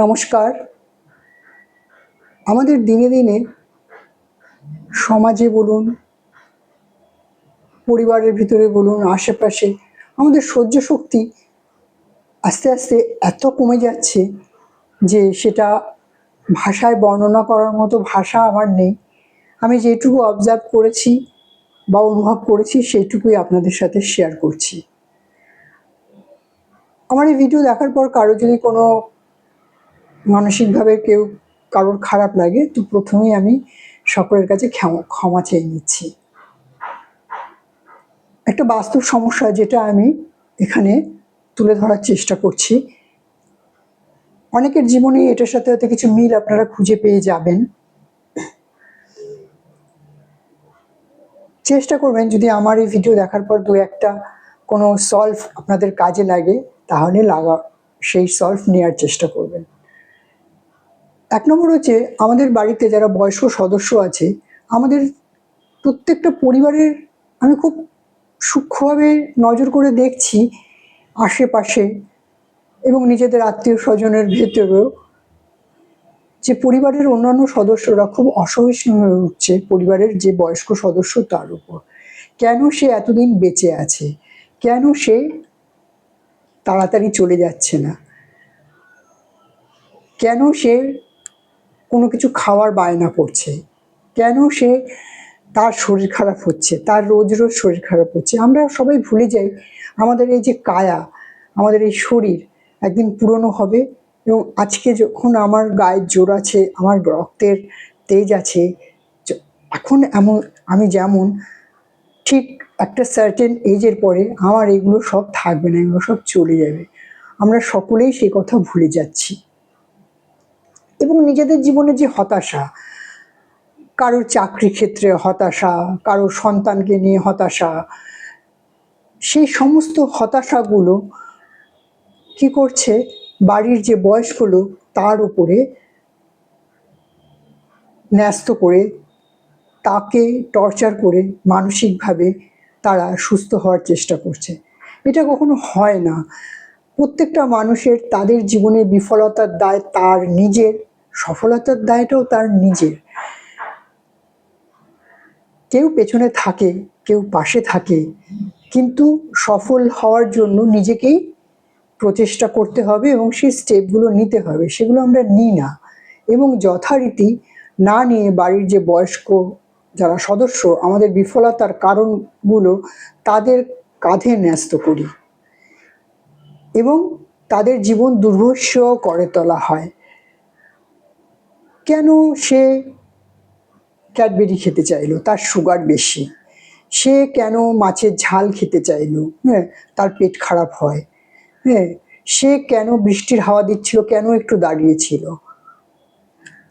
নমস্কার। আমাদের দিনে দিনে সমাজে বলুন, পরিবারের ভিতরে বলুন, আশেপাশে আমাদের সহ্য শক্তি আস্তে আস্তে এত কমে যাচ্ছে যে সেটা ভাষায় বর্ণনা করার মতো ভাষা আমার নেই। আমি যেটুকু অবজার্ভ করেছি বা অনুভব করেছি সেইটুকুই আপনাদের সাথে শেয়ার করছি। আমার এই ভিডিও দেখার পর কারও যদি কোনো মানসিকভাবে কেউ কারোর খারাপ লাগে, তো প্রথমেই আমি সকলের কাছে ক্ষমা চেয়ে নিচ্ছি। একটা বাস্তব সমস্যা যেটা আমি এখানে তুলে ধরার চেষ্টা করছি। অনেকের জীবনে এটার সাথে হয়তো কিছু মিল আপনারা খুঁজে পেয়ে যাবেন। চেষ্টা করবেন যদি আমার এই ভিডিও দেখার পর দু একটা কোনো সলভ আপনাদের কাজে লাগে, তাহলে লাগা, সেই সলভ নেওয়ার চেষ্টা করবেন। এক নম্বর হচ্ছে আমাদের বাড়িতে যারা বয়স্ক সদস্য আছে, আমাদের প্রত্যেকটা পরিবারের আমি খুব সূক্ষ্মভাবে নজর করে দেখছি আশেপাশে এবং নিজেদের আত্মীয় স্বজনের ভেতরেও যে পরিবারের অন্যান্য সদস্যরা খুব অসহিষ্ণু হয়ে উঠছে পরিবারের যে বয়স্ক সদস্য তার উপর। কেন সে এতদিন বেঁচে আছে? কেন সে তাড়াতাড়ি চলে যাচ্ছে না? কেন সে কোনো কিছু খাওয়ার বায়না করছে। কেন সে তার শরীর খারাপ হচ্ছে? তার রোজ রোজ শরীর খারাপ হচ্ছে। আমরা সবাই ভুলে যাই আমাদের এই যে কায়া, আমাদের এই শরীর একদিন পুরনো হবে এবং আজকে যখন আমার গায়ের জোর আছে, আমার রক্তের তেজ আছে এখন এমন, আমি যেমন, ঠিক একটা সার্টেন এজের পরে আমার এগুলো সব থাকবে না, এগুলো সব চলে যাবে। আমরা সকলেই সেই কথা ভুলে যাচ্ছি। এবং নিজেদের জীবনে যে হতাশা, কারোর চাকরি ক্ষেত্রে হতাশা, কারোর সন্তানকে নিয়ে হতাশা, সেই সমস্ত হতাশাগুলো কি করছে? বাড়ির যে বয়স্ক লোক, তার উপরে ন্যস্ত করে তাকে টর্চার করে মানসিকভাবে তারা সুস্থ হওয়ার চেষ্টা করছে। এটা কখনো হয় না। প্রত্যেকটা মানুষের তাদের জীবনের বিফলতার দায় তার নিজের। সফলতার দায়টাও তার নিজের। কেউ পেছনে থাকে, কেউ পাশে থাকে, কিন্তু সফল হওয়ার জন্য নিজেকেই প্রচেষ্টা করতে হবে এবং সেই স্টেপগুলো নিতে হবে, সেগুলো আমরা নিই না। এবং যথারীতি না নিয়ে বাড়ির যে বয়স্ক যারা সদস্য, আমাদের বিফলতার কারণগুলো তাদের কাঁধে ন্যস্ত করি। এবং তাদের জীবন দুর্ভস্য করে তোলা হয়। কেন সে ক্যাডবেরি খেতে চাইলো? তার সুগার বেশি। সে কেন মাছের ঝাল খেতে চাইলো? হ্যাঁ তার পেট খারাপ হয়। হ্যাঁ সে কেন বৃষ্টির হাওয়া দিচ্ছিল? কেন একটু দাঁড়িয়েছিল?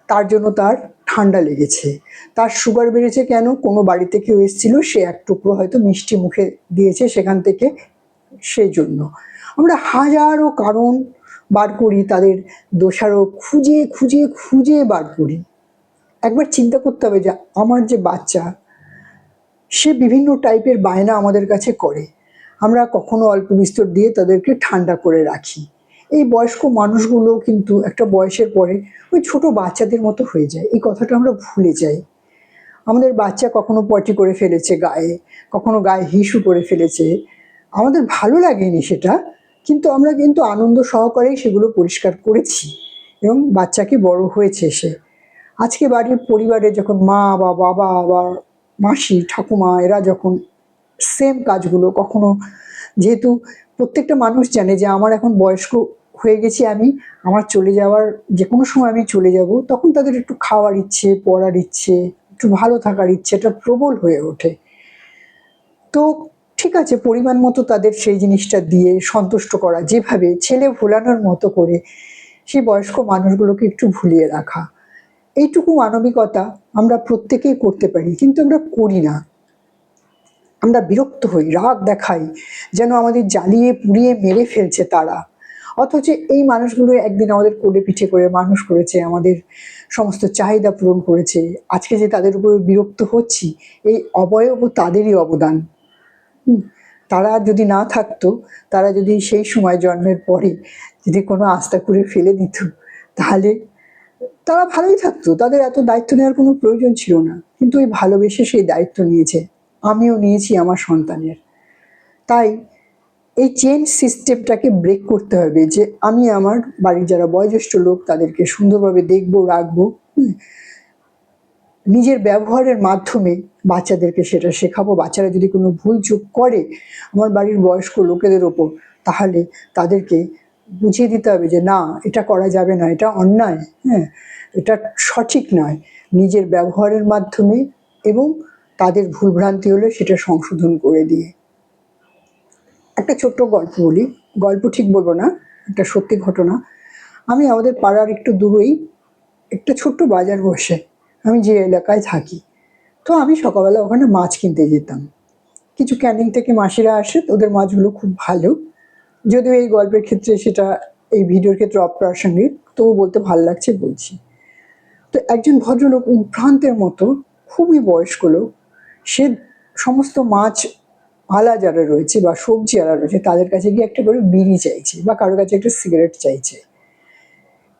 তার জন্য তার ঠান্ডা লেগেছে। তার সুগার বেড়েছে কেন? কোনো বাড়িতে কেউ এসেছিল, সে এক টুকরো হয়তো মিষ্টি মুখে দিয়েছে সেখান থেকে সেই জন্য। আমরা হাজারো কারণ বার করি, তাদের দোষারোপ খুঁজে খুঁজে খুঁজে বার করি। একবার চিন্তা করতে হবে যে, আমার যে বাচ্চা, সে বিভিন্ন টাইপের বায়না আমাদের কাছে করে। আমরা কখনো অল্প বিস্তর দিয়ে তাদেরকে ঠান্ডা করে রাখি। এই বয়স্ক মানুষগুলো কিন্তু একটা বয়সের পরে ওই ছোট বাচ্চাদের মতো হয়ে যায়। এই কথাটা আমরা ভুলে যাই। আমাদের বাচ্চা কখনো পটি করে ফেলেছে গায়ে, কখনো গায়ে হিসু করে ফেলেছে। আমাদের ভালো লাগেনি সেটা। কিন্তু আমরা কিন্তু আনন্দ সহকারেই সেগুলো পরিষ্কার করেছি এবং বাচ্চাকে বড় হয়েছে সে। আজকে বাড়ির পরিবারে যখন মা বা বাবা বা মাসি, ঠাকুমা এরা যখন সেম কাজগুলো কখনো, যেহেতু প্রত্যেকটা মানুষ জানে যে আমার এখন বয়স্ক হয়ে গেছি আমি, আমার চলে যাওয়ার যে কোনো সময় আমি চলে যাব, তখন তাদের একটু খাওয়ার ইচ্ছে, পড়ার ইচ্ছে, একটু ভালো থাকার ইচ্ছে, এটা প্রবল হয়ে ওঠে। তো ঠিক আছে, পরিমাণ মতো তাদের সেই জিনিসটা দিয়ে সন্তুষ্ট করা, যেভাবে ছেলে ভোলানোর মতো করে সেই বয়স্ক মানুষগুলোকে একটু ভুলিয়ে রাখা। এইটুকু মানবিকতা আমরা প্রত্যেকেই করতে পারি, কিন্তু আমরা করি না। আমরা বিরক্ত হই, রাগ দেখাই, যেন আমাদের জ্বালিয়ে পুড়িয়ে মেরে ফেলছে তারা। অথচ এই মানুষগুলো একদিন আমাদের কোলে পিঠে করে মানুষ করেছে, আমাদের সমস্ত চাহিদা পূরণ করেছে। আজকে যে তাদের উপরে বিরক্ত হচ্ছি, এই অবয়ব তাদেরই অবদান। তারা যদি না থাকতো, তারা যদি সেই সময় জন্মের পরে যদি কোনো আস্থা করে ফেলে দিত, তাহলে তারা ভালোই থাকতো। তাদের এত দায়িত্ব নেওয়ার কোনো প্রয়োজন ছিল না। কিন্তু ওই ভালোবেসে সেই দায়িত্ব নিয়েছে। আমিও নিয়েছি আমার সন্তানের। তাই এই চেঞ্জ সিস্টেমটাকে ব্রেক করতে হবে যে আমি আমার বাড়ির যারা বয়োজ্যেষ্ঠ লোক, তাদেরকে সুন্দরভাবে দেখব, রাখব। নিজের ব্যবহারের মাধ্যমে বাচ্চাদেরকে সেটা শেখাবো। বাচ্চারা যদি কোনো ভুল চুপ করে আমার বাড়ির বয়স্ক লোকেদের ওপর, তাহলে তাদেরকে বুঝিয়ে দিতে হবে যে, না, এটা করা যাবে না, এটা অন্যায়। হ্যাঁ এটা সঠিক নয়। নিজের ব্যবহারের মাধ্যমে এবং তাদের ভুলভ্রান্তি হলে সেটা সংশোধন করে দিয়ে। একটা ছোট্ট গল্প বলি। গল্প ঠিক বলব না, একটা সত্যি ঘটনা। আমি আমাদের পাড়ার একটু দূরেই একটা ছোট্ট বাজার বসে। আমি যে এলাকায় থাকি, তো আমি সকালবেলা ওখানে মাছ কিনতে যেতাম। কিছু ক্যানিং থেকে মাসিরা আসে ওদের মাছগুলো খুব ভালো। যদিও এই গল্পের ক্ষেত্রে সেটা, এই ভিডিওর ক্ষেত্রে অপ্রাসঙ্গিক, তবু বলতে ভালো লাগছে বলছি। তো একজন ভদ্রলোক উদ্ভ্রান্তের মতো, খুবই বয়স্ক লোক, সে সমস্ত মাছ আলা যারা রয়েছে বা সবজি আলা রয়েছে, তাদের কাছে গিয়ে একটা করে বিড়ি চাইছে বা কারোর কাছে একটা সিগারেট চাইছে।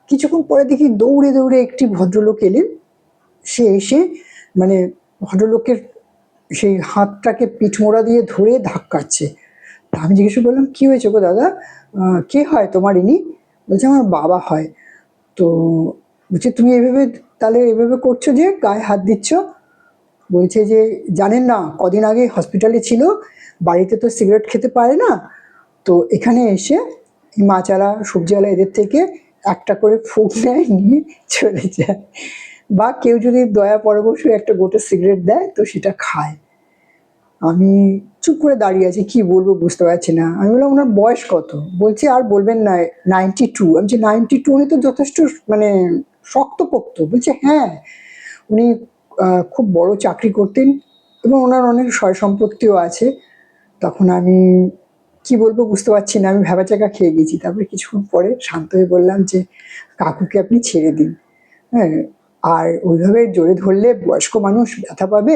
কিছুক্ষণ পরে দেখি দৌড়ে দৌড়ে একটি ভদ্রলোক এলেন সে এসে মানে ভদ্রলোকের সেই হাতটাকে পিঠমোড়া দিয়ে ধরে ধাক্কাচ্ছে। তা আমি জিজ্ঞেস করলাম কী হয়েছে গো দাদা? কে হয় তোমার ইনি? বলছে, আমার বাবা হয়। তো বলছে, তুমি এভাবে, তাহলে এভাবে করছ যে গায়ে হাত দিচ্ছ? বলছে যে, জানেন না, কদিন আগে হসপিটালে ছিল, বাড়িতে তো সিগারেট খেতে পারে না। তো এখানে এসে মাছালা সবজিওয়ালা এদের থেকে একটা করে ফুক নেয়, নিয়ে চলে যায়। বা কেউ যদি দয়া পরবশ একটা গোটা সিগারেট দেয়, তো সেটা খায়। আমি চুপ করে দাঁড়িয়ে আছি, কি বলব বুঝতে পারছি না। আমি বললাম, ওনার বয়স কত? বলছি, আর বলবেন না নাইনটি টু আমি যে নাইনটি টু উনি তো যথেষ্ট মানে শক্তপোক্ত। বলছে হ্যাঁ উনি খুব বড় চাকরি করতেন এবং ওনার অনেক সয় সম্পত্তিও আছে। তখন আমি, কি বলব বুঝতে পারছি না, আমি ভেবাচাকা খেয়ে গেছি। তারপরে কিছুক্ষণ পরে শান্ত হয়ে বললাম যে, কাকুকে আপনি ছেড়ে দিন। হ্যাঁ আর ওইভাবে জোরে ধরলে বয়স্ক মানুষ ব্যথা পাবে।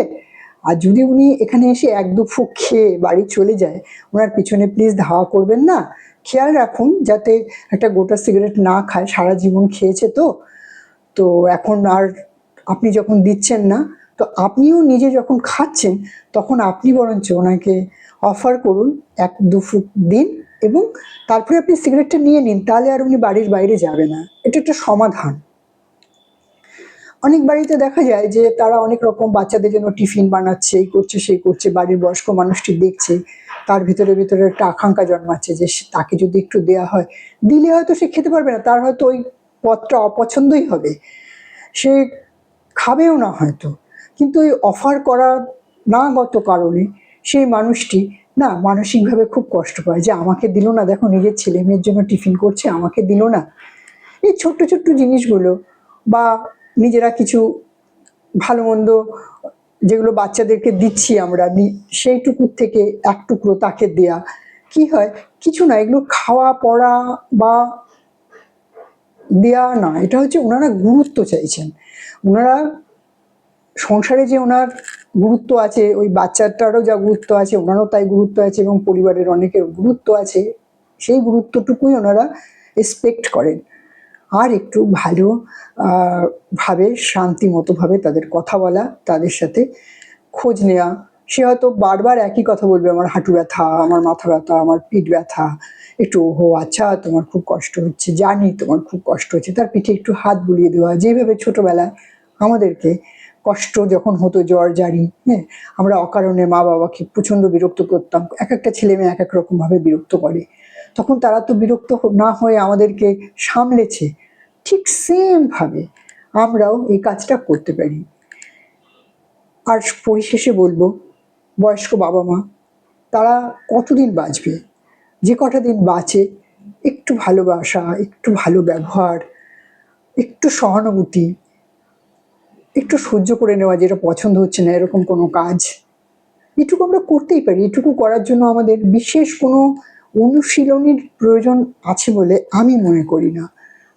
আর যদি উনি এখানে এসে এক দু ফুক খেয়ে বাড়ি চলে যায়, ওনার পিছনে প্লিজ ধাওয়া করবেন না। খেয়াল রাখুন যাতে একটা গোটা সিগারেট না খায়, সারা জীবন খেয়েছে তো। তো এখন আর আপনি যখন দিচ্ছেন না, তো আপনিও নিজে যখন খাচ্ছেন, তখন আপনি বরঞ্চ ওনাকে অফার করুন এক দু ফুট দিন এবং তারপরে আপনি সিগারেটটা নিয়ে নিন, তাহলে আর উনি বাড়ির বাইরে যাবে না। এটা একটা সমাধান। অনেক বাড়িতে দেখা যায় যে তারা অনেক রকম বাচ্চাদের জন্য টিফিন বানাচ্ছে, এই করছে, সেই করছে, বাড়ির বয়স্ক মানুষটি দেখছে, তার ভিতরে ভিতরে একটা আকাঙ্ক্ষা জন্মাচ্ছে যে তাকে যদি একটু দেয়া হয়, দিলে হয়তো সে খেতে পারবে না, তার হয়তো ওই পথটা অপছন্দই হবে। সে খাবেও না হয়তো, কিন্তু ওই অফার করা না গত কারণে সেই মানুষটি না মানসিকভাবে খুব কষ্ট পায় যে আমাকে দিল না, দেখো নিজের ছেলে মেয়ের জন্য টিফিন করছে, আমাকে দিল না। এই ছোট্ট ছোট্ট জিনিসগুলো বা নিজেরা কিছু ভালো মন্দ যেগুলো বাচ্চাদেরকে দিচ্ছি আমরা সেইটুকুর থেকে এক টুকরো তাকে দেয়া। কি হয়? কিছু না, এগুলো খাওয়া, পড়া বা দেয়া না, এটা হচ্ছে ওনারা গুরুত্ব চাইছেন। ওনারা সংসারে যে ওনার গুরুত্ব আছে, ওই বাচ্চাটারও যা গুরুত্ব আছে, ওনারও তাই গুরুত্ব আছে এবং পরিবারের অনেকের গুরুত্ব আছে, সেই গুরুত্বটুকুই ওনারা এক্সপেক্ট করেন। আর একটু ভালো ভাবে, শান্তি মতোভাবে তাদের কথা বলা, তাদের সাথে খোঁজ নেওয়া। সে হয়তো বারবার একই কথা বলবে, আমার হাঁটু ব্যথা, আমার মাথা ব্যথা, আমার পিঠ ব্যথা, একটু ওহো আচ্ছা তোমার খুব কষ্ট হচ্ছে, জানি তোমার খুব কষ্ট হচ্ছে। তার পিঠে একটু হাত বুলিয়ে দেওয়া। যেভাবে ছোটবেলায় আমাদেরকে কষ্ট যখন হতো, জ্বর, জারি হ্যাঁ আমরা অকারণে মা বাবাকে প্রচণ্ড বিরক্ত করতাম। এক একটা ছেলে মেয়ে এক এক রকমভাবে বিরক্ত করে। তখন তারা তো বিরক্ত না হয়ে আমাদেরকে সামলেছে। ঠিক সেমভাবে আমরাও এই কাজটা করতে পারি। আর পরিশেষে বলব, বয়স্ক বাবা মা, তারা কতদিন বাঁচবে? যে কটা দিন বাঁচে, একটু ভালোবাসা, একটু ভালো ব্যবহার, একটু সহানুভূতি, একটু সহ্য করে নেওয়া যেটা পছন্দ হচ্ছে না, এরকম কোনো কাজ, এটুকু আমরা করতেই পারি। এটুকু করার জন্য আমাদের বিশেষ কোনো অনুশীলনীর প্রয়োজন আছে বলে আমি মনে করি না।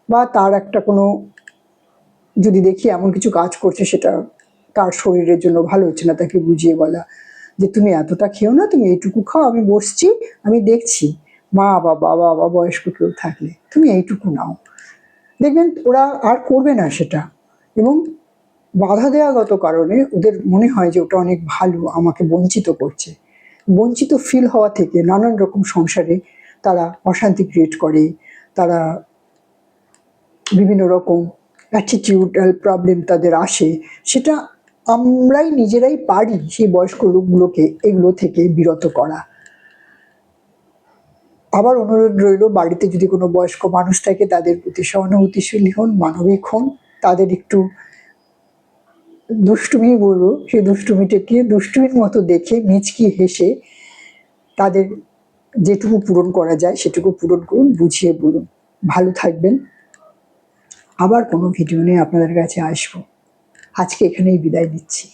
বা তার একটা কোনো যদি দেখি এমন কিছু কাজ করছে, সেটা তার শরীরের জন্য ভালো হচ্ছে না, তাকে বুঝিয়ে বলা যে তুমি এতটা খেও না, তুমি এইটুকু খাও, আমি বসছি, আমি দেখছি। মা বা বাবা বা বয়স্ক কেউ থাকলে, তুমি এইটুকু নাও। দেখবেন ওরা আর করবে না সেটা। এবং বাধা দেওয়াগত কারণে ওদের মনে হয় যে ওটা অনেক ভালো, আমাকে বঞ্চিত করছে। বঞ্চিত ফিল হওয়া থেকে নানান রকম সংসারে তারা অশান্তি ক্রিয়েট করে, তারা বিভিন্ন রকম অ্যাটিটিউডাল প্রবলেম তাদের আসে, সেটা আমরাই নিজেরাই পারি সেই বয়স্ক লোকগুলোকে এগুলো থেকে বিরত করা। আবার অনুরোধ রইল, বাড়িতে যদি কোনো বয়স্ক মানুষ থাকে, তাদের প্রতি সহানুভূতিশীল হন, মানবিক হন, তাদের একটু দুষ্টুমি বলব, সেই দুষ্টুমিটাকে দুষ্টুমির মতো দেখে, মিচকি হেসে তাদের যেটুকু পূরণ করা যায়, সেটুকু পূরণ করুন, বুঝিয়ে বলুন। ভালো থাকবেন। আবার কোনো ভিডিও নিয়ে আপনাদের কাছে আসব। আজকে এখানেই বিদায় নিচ্ছি।